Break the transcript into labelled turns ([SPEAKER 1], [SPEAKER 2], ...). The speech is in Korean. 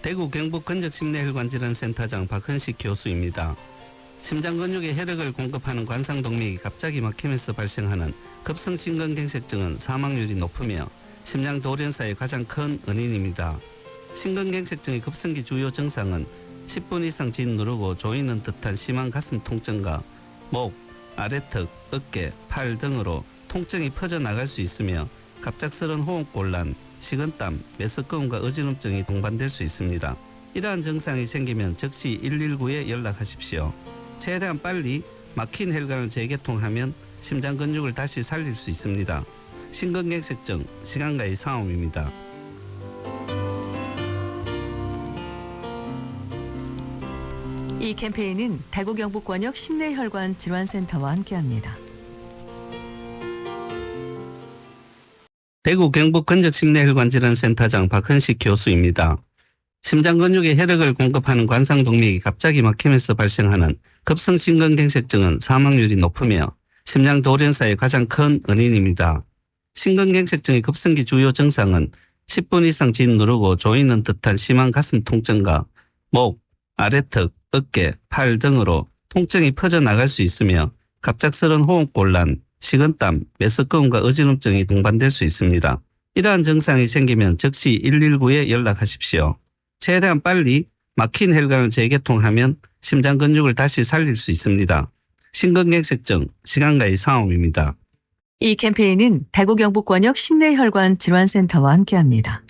[SPEAKER 1] 대구 경북 근적심내혈관질환 센터장 박헌식 교수입니다. 심장 근육에 혈액을 공급하는 관상동맥이 갑자기 막히면서 발생하는 급성심근경색증은 사망률이 높으며 심장 돌연사의 가장 큰 원인입니다. 심근경색증의 급성기 주요 증상은 10분 이상 진 누르고 조이는 듯한 심한 가슴 통증과 목, 아래턱, 어깨, 팔 등으로 통증이 퍼져나갈 수 있으며 갑작스런 호흡곤란, 식은땀, 메스꺼움과 어지럼증이 동반될 수 있습니다. 이러한 증상이 생기면 즉시 119에 연락하십시오. 최대한 빨리 막힌 혈관을 재개통하면 심장 근육을 다시 살릴 수 있습니다. 심근경색증, 시간과의 싸움입니다.
[SPEAKER 2] 이 캠페인은 대구 경북권역 심내혈관 질환센터와 함께합니다.
[SPEAKER 1] 대구 경북 근적심내혈관질환센터장 박헌식 교수입니다. 심장 근육에 혈액을 공급하는 관상동맥이 갑자기 막히면서 발생하는 급성심근경색증은 사망률이 높으며 심장 돌연사의 가장 큰 원인입니다. 심근경색증의 급성기 주요 증상은 10분 이상 진 누르고 조이는 듯한 심한 가슴 통증과 목, 아래턱, 어깨, 팔 등으로 통증이 퍼져나갈 수 있으며 갑작스런 호흡곤란, 식은땀, 메스꺼움과 어지럼증이 동반될 수 있습니다. 이러한 증상이 생기면 즉시 119에 연락하십시오. 최대한 빨리 막힌 혈관을 재개통하면 심장 근육을 다시 살릴 수 있습니다. 심근경색증, 시간과의 싸움입니다.
[SPEAKER 2] 이 캠페인은 대구 경북권역 심내혈관 질환센터와 함께합니다.